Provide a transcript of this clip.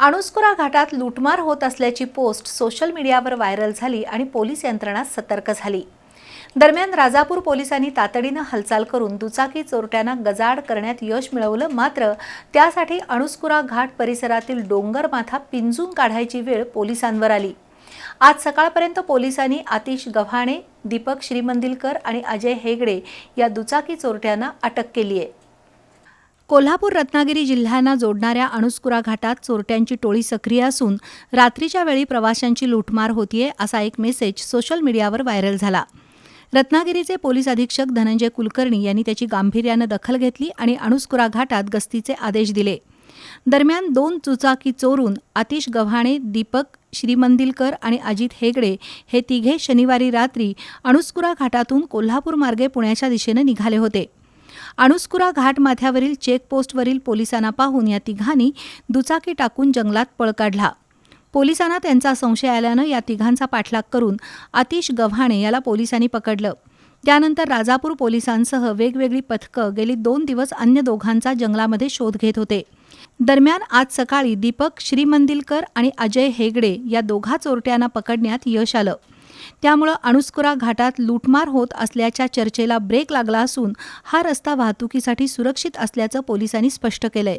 अणुस्कुरा घाटात लूटमार होत असल्याची पोस्ट सोशल मीडियावर व्हायरल झाली आणि पोलीस यंत्रणा सतर्क झाली. दरम्यान राजापूर पोलिसांनी तातडीनं हालचाल करून दुचाकी चोरट्यांना गजाड करण्यात यश मिळवलं मात्र त्यासाठी अणुस्कुरा घाट परिसरातील डोंगर माथा पिंजून काढायची वेळ पोलिसांवर आली. आज सकाळपर्यंत पोलिसांनी आतिश गव्हाणे दीपक श्रीमंदिलकर आणि अजय हेगडे या दुचाकी चोरट्यांना अटक केली आहे कोल्हापूर रत्नागिरी जिल्ह्यांना जोडणाऱ्या अणुस्कुरा घाटात चोरट्यांची टोळी सक्रिय असून रात्रीच्या वेळी प्रवाशांची लूटमार होतीये असा एक मेसेज सोशल मीडियावर व्हायरल झाला. रत्नागिरीचे पोलीस अधीक्षक धनंजय कुलकर्णी यांनी त्याची गांभीर्यानं दखल घेतली आणि अणुस्कुरा घाटात गस्तीचे आदेश दिले. दरम्यान दोन दुचाकी चोरून आतिश गव्हाणे दीपक श्रीमंदिलकर आणि अजित हेगडे हे तिघे शनिवारी रात्री अणुस्कुरा घाटातून कोल्हापूर मार्गे पुण्याच्या दिशेनं निघाले होते. अणुस्कुरा घाटमाथ्यावरील चेकपोस्टवरील पोलिसांना पाहून या तिघांनी दुचाकी टाकून जंगलात पळ काढला. पोलिसांना त्यांचा संशय आल्यानं या तिघांचा पाठलाग करून आतिश गव्हाणे याला पोलिसांनी पकडलं. त्यानंतर राजापूर पोलिसांसह वेगवेगळी पथकं गेली दोन दिवस अन्य दोघांचा जंगलामध्ये शोध घेत होते. दरम्यान आज सकाळी दीपक श्रीमंदिलकर आणि अजय हेगडे या दोघा चोरट्यांना पकडण्यात यश आलं. त्यामुळं अणुस्कुरा घाटात लूटमार होत असल्याच्या चर्चेला ब्रेक लागला असून हा रस्ता वाहतुकीसाठी सुरक्षित असल्याचं पोलिसांनी स्पष्ट केलंय.